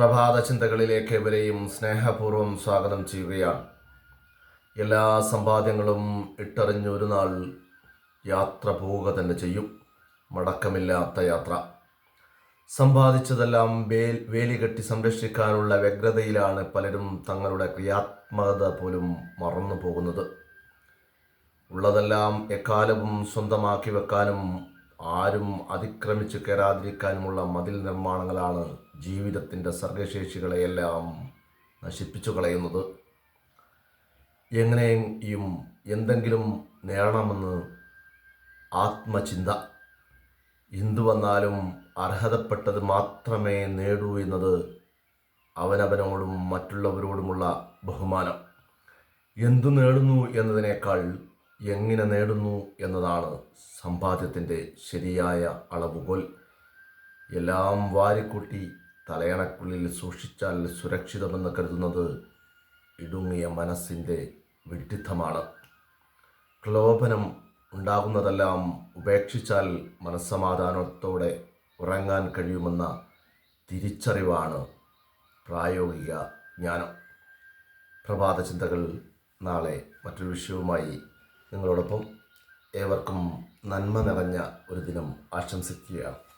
പ്രഭാത ചിന്തകളിലേക്ക് ഇവരെയും സ്നേഹപൂർവം സ്വാഗതം ചെയ്യുകയാണ്. എല്ലാ സമ്പാദ്യങ്ങളും ഇട്ടറിഞ്ഞൊരു നാൾ യാത്ര പോവുക തന്നെ ചെയ്യും. മടക്കമില്ലാത്ത യാത്ര. സമ്പാദിച്ചതെല്ലാം വേൽ വേലി കെട്ടി സംരക്ഷിക്കാനുള്ള വ്യഗ്രതയിലാണ് പലരും തങ്ങളുടെ ക്രിയാത്മകത പോലും മറന്നു പോകുന്നത്. ഉള്ളതെല്ലാം എക്കാലവും സ്വന്തമാക്കി വെക്കാനും ആരും അതിക്രമിച്ച് കയറാതിരിക്കാനുമുള്ള മതിൽ നിർമ്മാണങ്ങളാണ് ജീവിതത്തിന്റെ സർഗശേഷികളെയെല്ലാം നശിപ്പിച്ചു കളയുന്നത് എങ്ങനെയും എന്തെങ്കിലും നേടണമെന്ന് ആത്മചിന്ത. എന്തു വന്നാലും അർഹതപ്പെട്ടത് മാത്രമേ നേടൂ എന്നത് അവനവനോടും മറ്റുള്ളവരോടുമുള്ള ബഹുമാനം. എന്തു നേടുന്നു എന്നതിനേക്കാൾ എങ്ങനെ നേടുന്നു എന്നതാണ് സമ്പാദ്യത്തിന്റെ ശരിയായ അളവുകോൽ. എല്ലാം വാരിക്കൂട്ടി തലയണക്കുള്ളിൽ സൂക്ഷിച്ചാൽ സുരക്ഷിതമെന്ന് കരുതുന്നത് ഇടുങ്ങിയ മനസ്സിന്റെ വിഡ്ഢിത്തമാണ്. പ്രലോഭനം ഉണ്ടാകുന്നതെല്ലാം ഉപേക്ഷിച്ചാൽ മനസ്സമാധാനത്തോടെ ഉറങ്ങാൻ കഴിയുമെന്ന തിരിച്ചറിവാണ് പ്രായോഗിക ജ്ഞാനം. പ്രഭാത ചിന്തകൾ നാളെ മറ്റൊരു വിഷയവുമായി നിങ്ങളോടൊപ്പം ഏവർക്കും നന്മ നിറഞ്ഞ ഒരു ദിനം ആശംസിക്കുകയാണ്.